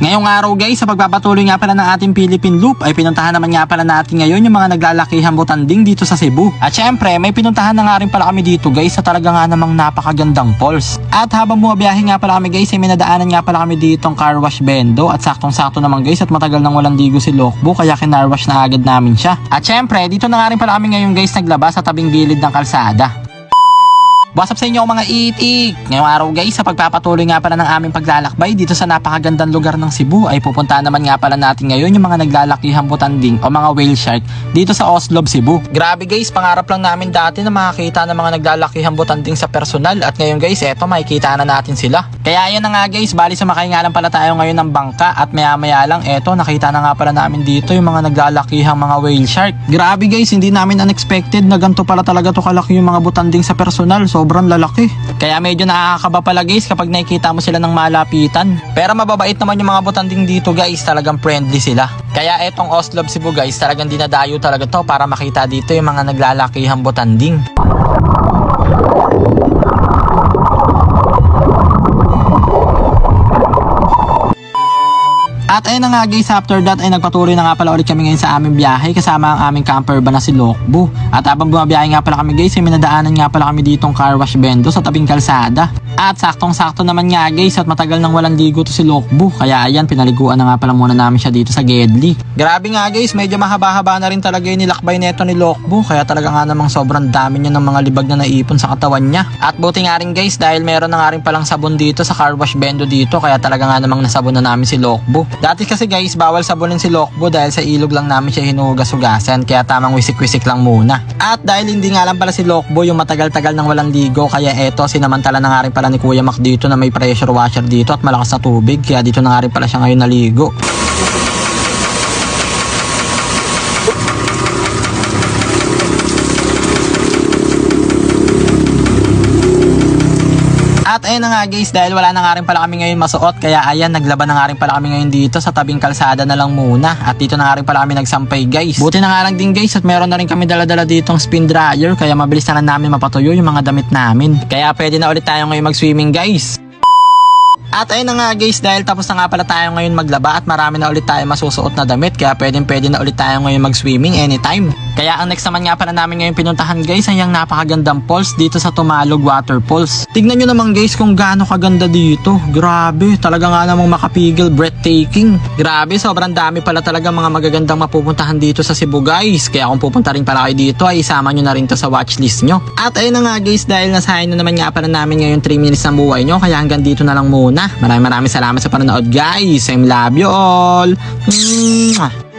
Ngayong araw guys, sa pagpapatuloy nga pala ng ating Philippine Loop ay pinuntahan naman nga pala natin ngayon yung mga naglalakihang butanding dito sa Cebu. At syempre, may pinuntahan na nga rin pala kami dito guys sa talaga nga namang napakagandang falls. At habang bumabiyahe nga pala kami guys, ay minadaanan nga pala kami dito ang car wash bendo at saktong-sakto naman guys at matagal nang walang digo si Lokbo kaya kinarwash na agad namin siya. At syempre, dito na nga rin pala kami ngayon guys naglabas sa tabing gilid ng kalsada. What's up sa inyo mga itik? Ngayong araw guys, sa pagpapatuloy nga pala ng aming paglalakbay dito sa napakagandang lugar ng Cebu ay pupuntahan naman nga pala natin ngayon yung mga naglalakihang butanding o mga whale shark dito sa Oslob, Cebu. Grabe guys, pangarap lang namin dati na makakita ng mga naglalakihang butanding sa personal at ngayon guys, eto makikita na natin sila. Kaya yan na nga guys, bali sumakay nga lang pala tayo ngayon ng bangka at maya maya lang eto nakita na nga pala namin dito yung mga naglalakihang mga whale shark. Grabe guys, hindi namin unexpected na ganito pala talaga to kalaki yung mga butanding sa personal. Sobrang lalaki. Kaya medyo nakakaba pala guys kapag nakikita mo sila ng malapitan. Pero mababait naman yung mga butanding dito guys, talagang friendly sila. Kaya etong Oslob Cebu guys, talagang dinadayo talaga to para makita dito yung mga naglalakihang butanding. At ayun na nga guys, after that ay nagpatuloy na nga pala ulit kami ngayon sa aming biyahe kasama ang aming camper ba na si Lokbo. At habang bumabiyahe nga pala kami guys, ay minadaanan nga pala kami ditong car wash bendo sa tabing kalsada. At saktong-sakto naman nga guys at matagal nang walang ligo to si Lokbo. Kaya ayan, pinaliguan na nga pala muna namin siya dito sa Gedli. Grabe nga guys, medyo mahaba-haba na rin talaga yung nilakbay neto ni Lokbo. Kaya talaga nga namang sobrang dami niya ng mga libag na naipon sa katawan niya. At buti nga rin guys dahil meron na nga rin palang sabon dito sa car wash bendo dito. Kaya talaga nga namang nasabon na namin si Lokbo. Dati kasi guys, bawal sabunin si Lokbo dahil sa ilog lang namin siya hinugas-hugasan. Kaya tamang wisik-wisik lang muna. At dahil hindi nga lang pala si Lokbo yung matagal-tagal nang walang ligo. Kaya eto, sinamantala na nga rin pala ni Kuya Mac dito na may pressure washer dito at malakas na tubig. Kaya dito na nga rin pala siya ngayon naligo. At ayun na nga guys, dahil wala na nga rin pala kami ngayon masuot, kaya ayan, naglaban na nga rin pala kami ngayon dito sa tabing kalsada na lang muna. At dito na nga rin pala kami nagsampay guys. Buti na nga lang din guys, at meron na rin kami dala-dala ditong spin dryer, kaya mabilis na lang namin mapatuyo yung mga damit namin. Kaya pwede na ulit tayo ngayon mag-swimming guys. At ayun na nga guys, dahil tapos na nga pala tayo ngayon maglaba at marami na ulit tayo masusuot na damit kaya pwedeng pwede na ulit tayo ngayon mag-swimming anytime. Kaya ang next naman nga pala namin ngayon pinuntahan guys ay yung napakagandang falls dito sa Tumalog Waterfalls. Tignan nyo naman guys kung gaano kaganda dito. Grabe, talaga nga namang makapigil, breathtaking. Grabe, sobrang dami pala talaga mga magagandang mapupuntahan dito sa Cebu guys. Kaya kung pupunta rin pala kayo dito ay isama nyo na rin to sa watchlist nyo. At ayun na nga guys, dahil nasahin na naman nga pala namin ngayon 3 minutes ng buhay nyo kaya hanggang dito na lang muna. Maraming maraming salamat sa panonood guys. I love you all. Mwah!